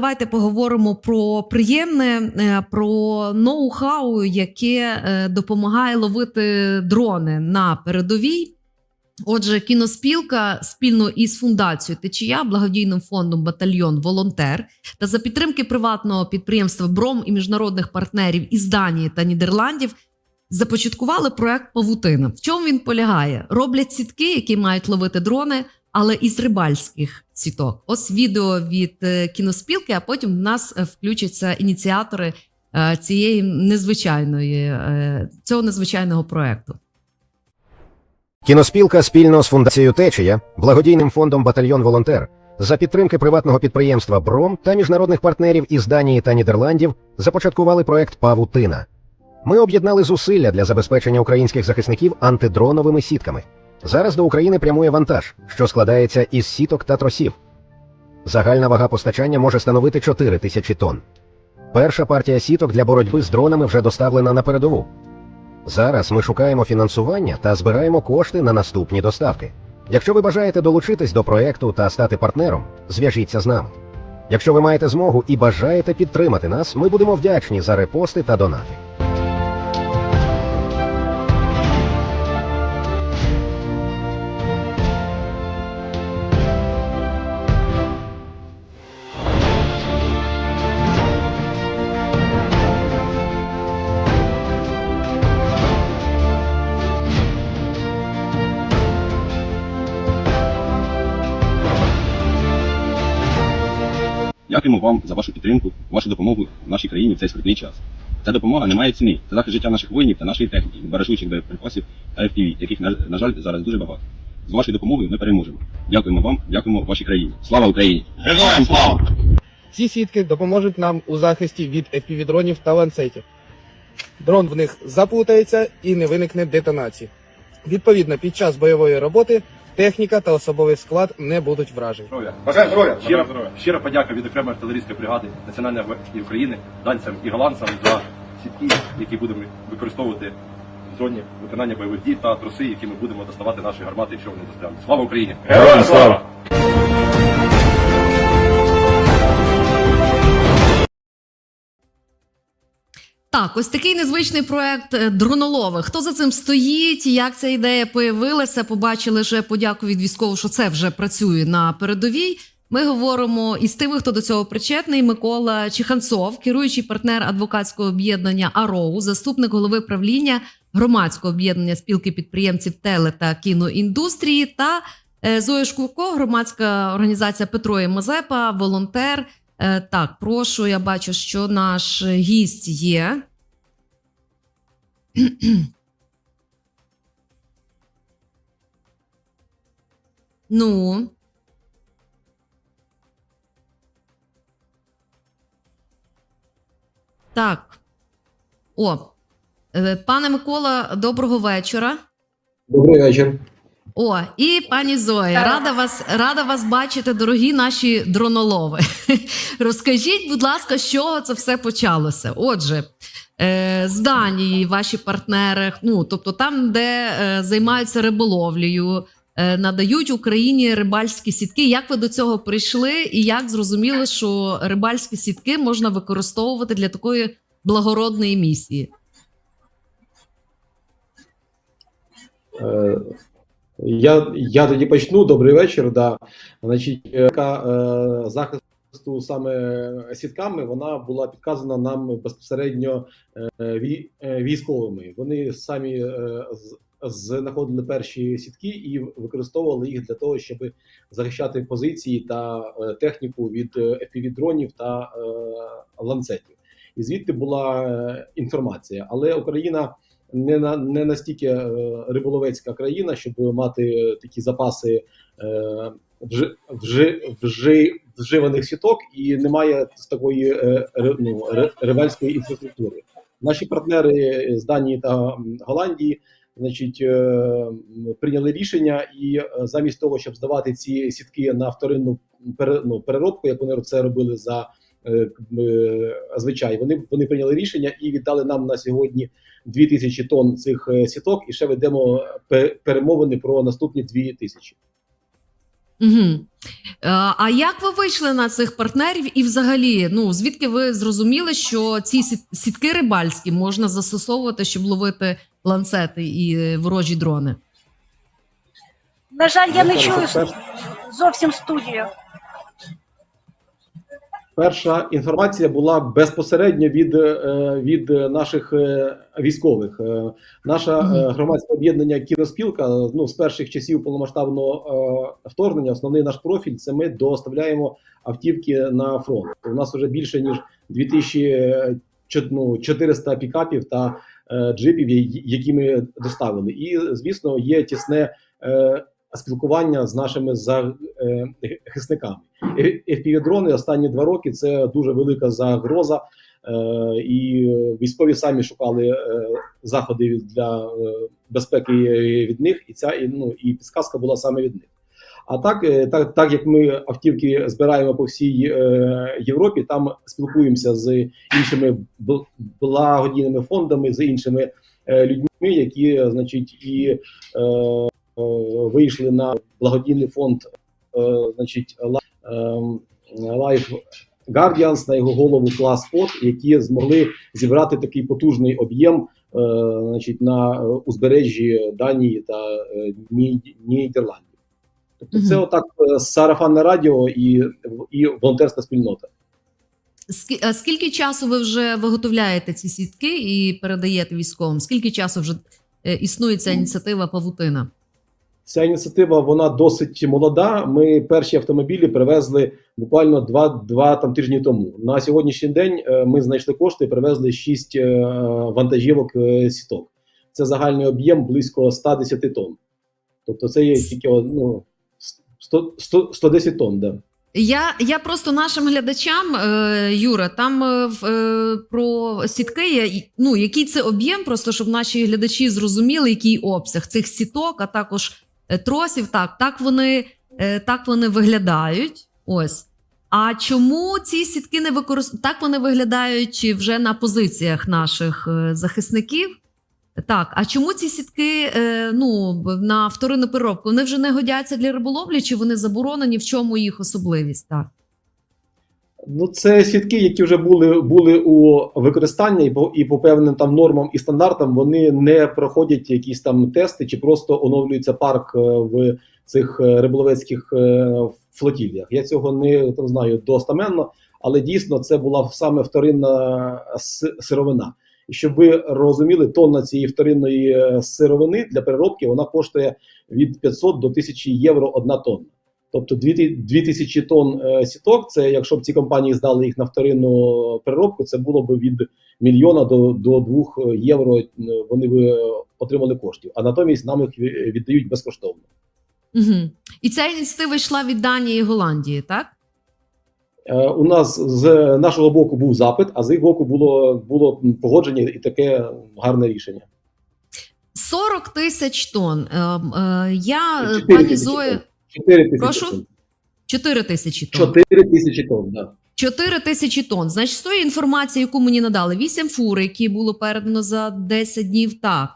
Давайте поговоримо про приємне, е, про ноу-хау, яке е, допомагає ловити дрони на передовій. Отже, кіноспілка спільно із фундацією Течія, благодійним фондом Батальйон Волонтер та за підтримки приватного підприємства Бром і міжнародних партнерів із Данії та Нідерландів започаткували проект Павутина. В чому він полягає? Роблять сітки, які мають ловити дрони, але із рибальських сіток. Ось відео від е, кіноспілки, а потім в нас е, включаться ініціатори е, цієї незвичайної цього незвичайного проекту. Кіноспілка спільно з фундацією Течія, благодійним фондом Батальйон Волонтер за підтримки приватного підприємства Бром та міжнародних партнерів із Данії та Нідерландів започаткували проект Павутина. Ми об'єднали зусилля для забезпечення українських захисників антидроновими сітками. Зараз до України прямує вантаж, що складається із сіток та тросів. Загальна вага постачання може становити 4 тисячі тонн. Перша партія сіток для боротьби з дронами вже доставлена на передову. Зараз ми шукаємо фінансування та збираємо кошти на наступні доставки. Якщо ви бажаєте долучитись до проекту та стати партнером, зв'яжіться з нами. Якщо ви маєте змогу і бажаєте підтримати нас, ми будемо вдячні за репости та донати. Дякуємо вам за вашу підтримку, вашу допомогу в нашій країні в цей скрутний час. Ця допомога не має ціни. Це захист життя наших воїнів та нашої техніки, від баражучих боєприпасів та FPV, яких, на, на жаль, зараз дуже багато. З вашою допомогою ми переможемо. Дякуємо вам, дякуємо вашій країні. Слава Україні! Героям слава! Ці сітки допоможуть нам у захисті від FPV-дронів та ланцетів. Дрон в них заплутається і не виникне детонації. Відповідно, під час бойової роботи техніка та особовий склад не будуть вражені. Здоров'я. Бажаю здоров'я. Щира, щира подяка від окремої артилерійської бригади Національної гвардії України, данцям і голландцям за сітки, які будемо використовувати в зоні виконання бойових дій та труси, які ми будемо доставати наші гармати, якщо вони застрянуть. Слава Україні! Героям слава! Так, ось такий незвичний проект е, дронолови. Хто за цим стоїть? Як ця ідея появилася? Побачили вже подяку від військового, що це вже працює на передовій. Ми говоримо із тими, хто до цього причетний. Микола Чиханцов, керуючий партнер адвокатського об'єднання АРОУ, заступник голови правління громадського об'єднання спілки підприємців теле та кіноіндустрії, та е, Зоя Шкурко, громадська організація Петро і Мазепа, волонтер. Е, Так, прошу, я бачу, що наш гість є. Ну. Так. О, е, пане Микола, доброго вечора. Добрий вечір. О, і пані Зоя, рада вас, рада вас бачити, дорогі наші дронолови. Розкажіть, будь ласка, з чого це все почалося? Отже, е, з Данії, ваші партнери, ну тобто там, де е, займаються риболовлею, е, надають Україні рибальські сітки. Як ви до цього прийшли, і як зрозуміли, що рибальські сітки можна використовувати для такої благородної місії? Я, я тоді почну. Добрий вечір. Да. Значить, е, така, е, захисту саме сітками вона була підказана нам безпосередньо е, е, військовими. Вони самі е, знаходили перші сітки і використовували їх для того, щоб захищати позиції та е, техніку від FPV-дронів та е, ланцетів. І звідти була е, інформація. Але Україна не на не настільки е, риболовецька країна, щоб мати такі запаси е, вжи, вжи, вживаних сіток, і немає такої е, ну, рибальської інфраструктури. Наші партнери з Данії та Голландії. Значить, е, прийняли рішення, і замість того, щоб здавати ці сітки на вторинну ну, переробку, як вони це робили за звичай, вони, вони прийняли рішення і віддали нам на сьогодні 2000 тонн цих е, сіток, і ще ведемо перемовини про наступні 2000. Угу. А як ви вийшли на цих партнерів і взагалі, ну звідки ви зрозуміли, що ці сітки рибальські можна застосовувати, щоб ловити ланцети і е, ворожі дрони? На жаль, я не чую зовсім студію. Перша інформація була безпосередньо від, е, від наших е, військових. Е, Наша Мгм. е, громадське об'єднання Кіноспілка ну з перших часів повномасштабного вторгнення. Основний наш профіль це ми доставляємо автівки на фронт. У нас вже більше ніж 2400 пікапів та джипів, які ми доставили. І звісно, є тісне спілкування з нашими захисниками. FPV-дрони останні два роки це дуже велика загроза, е, і військові самі шукали е, заходи для е, безпеки від них, і ця і, ну, і підсказка була саме від них. А так, е, так, так як ми автівки збираємо по всій е, Європі, там спілкуємося з іншими бл- благодійними фондами, з іншими е, людьми, які, значить, і е, е, вийшли на благодійний фонд, е, значить, ем, Life Guardians на його голову клас Пот, які змогли зібрати такий потужний об'єм е, значить, на е, узбережжі Данії та е, Нідерландів. Тобто, це Мгм. отак е, сарафанне радіо і, і волонтерська спільнота. А Скільки часу ви вже виготовляєте ці сітки і передаєте військовим? Скільки часу вже е, існує ця ініціатива Павутина? Ця ініціатива вона досить молода. Ми перші автомобілі привезли буквально два, два там тижні тому. На сьогоднішній день е, ми знайшли кошти і привезли шість е, вантажівок е, сіток. Це загальний об'єм близько 110 тонн. Тобто, це є тільки ну, 100, 100, 110 тонн. Да. Я, я просто нашим глядачам, Юра, там про сітки, ну, який це об'єм, просто щоб наші глядачі зрозуміли, який обсяг цих сіток, а також тросів. Так, так вони, е, так вони виглядають. Ось. А чому ці сітки не використовують? Так вони виглядають вже на позиціях наших е, захисників. Так, а чому ці сітки е, ну, на вторинну переробку? Вони вже не годяться для риболовлі, чи вони заборонені? В чому їх особливість? Так. Ну, це сітки, які вже були, були у використанні, і по, і по певним там нормам і стандартам вони не проходять якісь там тести, чи просто оновлюється парк е, в цих е, риболовецьких е, флотіліях. Я цього не там знаю достаменно, але дійсно це була саме вторинна сировина. І щоб ви розуміли, тонна цієї вторинної сировини для переробки вона коштує від 500 до 1000 євро одна тонна. Тобто 2000 тонн е, сіток, це якщо б ці компанії здали їх на вторинну переробку, це було б від мільйона до, до 2 євро. е, Вони б е, отримали коштів. А натомість нам їх віддають безкоштовно. Угу. І ця ініціатива йшла від Данії і Голландії, так? Е, У нас з нашого боку був запит, а з їх боку було, було погодження і таке гарне рішення. 40 тисяч тонн. Е, е, я, пані Зоя. 4 тисячі Прошу? тонн. 4 тисячі тонн. 4 тисячі тонн, да. 4 тисячі тонн. Значить, з тої інформації, яку мені надали, 8 фур, які було передано за 10 днів, так.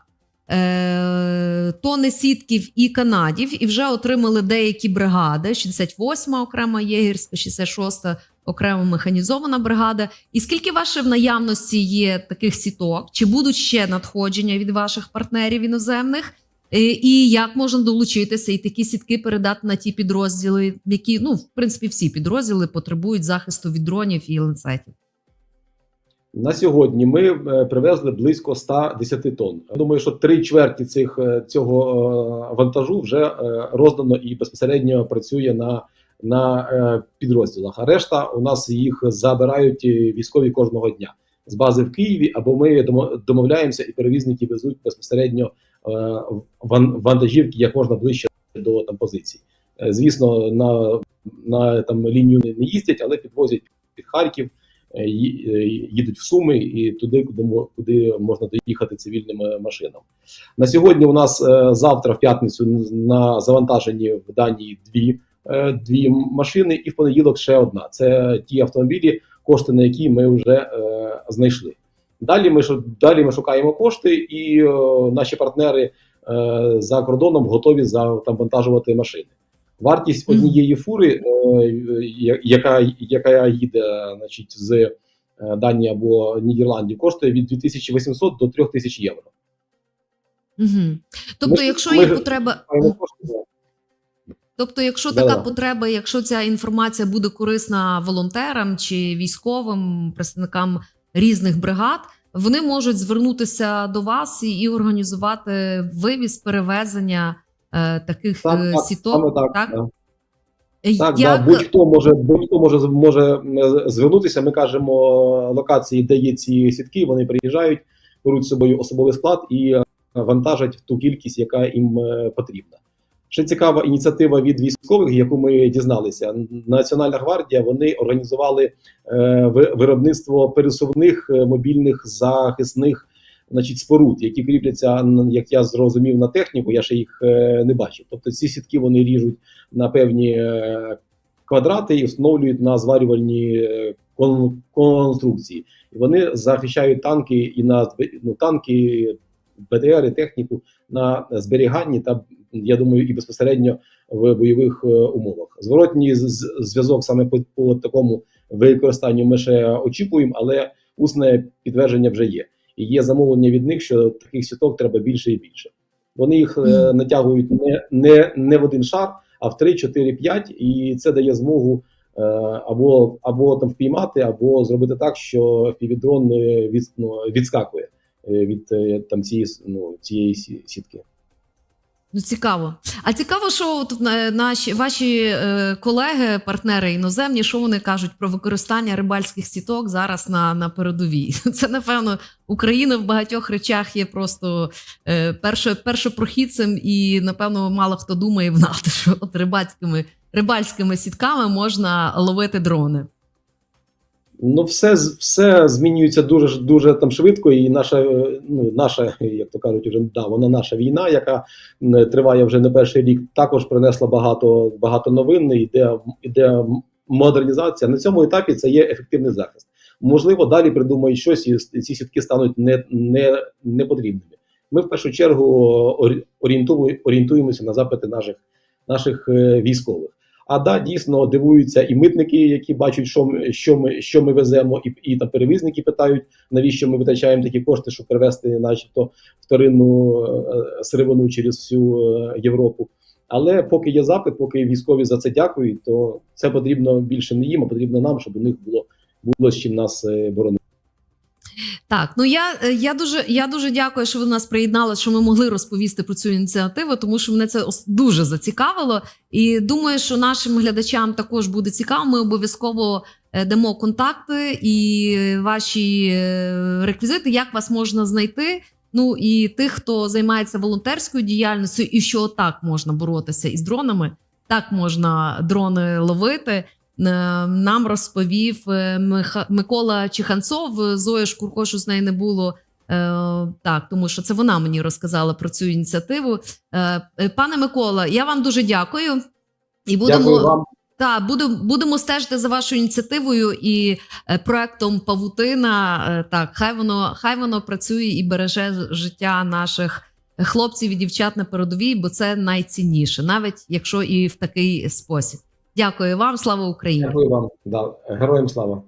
Е, тони сітків і канадів, і вже отримали деякі бригади: 68-ма окрема єгерська, 66-та окрема механізована бригада. І скільки ваше в наявності є таких сіток? Чи будуть ще надходження від ваших партнерів іноземних? Е, І як можна долучитися і такі сітки передати на ті підрозділи, які ну в принципі всі підрозділи потребують захисту від дронів і ланцетів. На сьогодні ми е, привезли близько 110 тонн. Думаю, що три чверті цих е, цього вантажу вже роздано і безпосередньо працює на, на підрозділах. А решта у нас їх забирають військові кожного дня з бази в Києві, або ми домо- домовляємося, і перевізники везуть безпосередньо вантажівки як можна ближче до там позицій. Е, Звісно, на, на там лінію не їздять, але підвозять під Харків е, е, їдуть в Суми і туди, куди, куди можна доїхати цивільним е, машинам. На сьогодні у нас е, завтра, в п'ятницю, на завантаженні в Данії дві, е, дві машини, і в понеділок ще одна. Це ті автомобілі, кошти на які ми вже е, знайшли. Далі ми далі ми шукаємо кошти, і е, наші партнери е, за кордоном готові завантажувати машини. Вартість однієї фури, е, яка, яка їде значить, з е, Данії або Нідерландів, коштує від 2800 до 3000 євро. Угу. Тобто, Ми- якщо ми є потреба. Тобто, якщо Да-да. така потреба, якщо ця інформація буде корисна волонтерам чи військовим представникам різних бригад, вони можуть звернутися до вас і, і організувати вивіз перевезення е, таких Так, е, так, сіток. так. так? Е, Так, Як... да, будь-хто може, будь-хто може, може е, звернутися. Ми кажемо локації, де є ці сітки. Вони приїжджають, беруть з собою особовий склад і вантажать ту кількість, яка їм потрібна. Ще цікава ініціатива від військових, яку ми дізналися. Національна гвардія вони організували е, ви- виробництво пересувних е, мобільних захисних значить, споруд, які кріпляться, як я зрозумів, на техніку. Я ще їх е, не бачив. Тобто ці сітки вони ріжуть на певні е, квадрати і встановлюють на зварювальні е, кон- конструкції. І вони захищають танки і на ну, танки, БТР, і техніку на зберіганні та я думаю, і безпосередньо в бойових е, умовах. Зворотній зв'язок саме по, по такому використанню ми ще очікуємо, але усне підтвердження вже є. І є замовлення від них, що таких сіток треба більше і більше. Вони їх е, натягують не, не, не в один шар, а в 3, 4, 5, і це дає змогу е, або, або там впіймати, або зробити так, що півдрон від, ну, відскакує е, від е, там цієї, ну, цієї сі- сітки. Ну, цікаво. А цікаво, що тут е, наші ваші е, колеги, партнери іноземні, що вони кажуть про використання рибальських сіток зараз на, на передовій. Це напевно Україна в багатьох речах є просто е, перше, першопрохідцем, і напевно мало хто думає в НАТО, що от рибальськими рибальськими сітками можна ловити дрони. Ну, все, все змінюється дуже дуже там швидко, і наша, е, ну, наша, як то кажуть, вже да, вона наша війна, яка триває вже не перший рік, також принесла багато, багато новин. Іде, іде модернізація. На цьому етапі це є ефективний захист. Можливо, далі придумають щось, і ці сітки стануть не, не, не потрібними. Ми в першу чергу орі- орієнтуємося на запити наших, наших е, військових. А да, дійсно дивуються і митники, які бачать, що ми, що ми, що ми веземо, і, і там перевізники питають, навіщо ми витрачаємо такі кошти, щоб перевезти, начебто, вторинну е, сировину через всю е, Європу. Але поки є запит, поки військові за це дякують, то це потрібно більше не їм, а потрібно нам, щоб у них було було з чим нас е, боронити. Так, ну я, е, я дуже я дуже дякую, що ви нас приєднали, що ми могли розповісти про цю ініціативу, тому що мене це дуже зацікавило. І думаю, що нашим глядачам також буде цікаво. Ми обов'язково е, дамо контакти і ваші е, реквізити, як вас можна знайти. Ну і тих, хто займається волонтерською діяльністю, і що так можна боротися із дронами, так можна дрони ловити. Е, Нам розповів е, Микола Чиханцов. е, Зоя Шкурко, що з неї не було. Так, тому що це вона мені розказала про цю ініціативу. Пане Микола, я вам дуже дякую. І будемо Дякую вам. так, будемо, будемо стежити за вашою ініціативою і проектом Павутина. Так, хай воно хай воно працює і береже життя наших хлопців і дівчат на передовій, бо це найцінніше, навіть якщо і в такий спосіб. Дякую вам, слава Україні! Дякую вам. Да. Героям слава.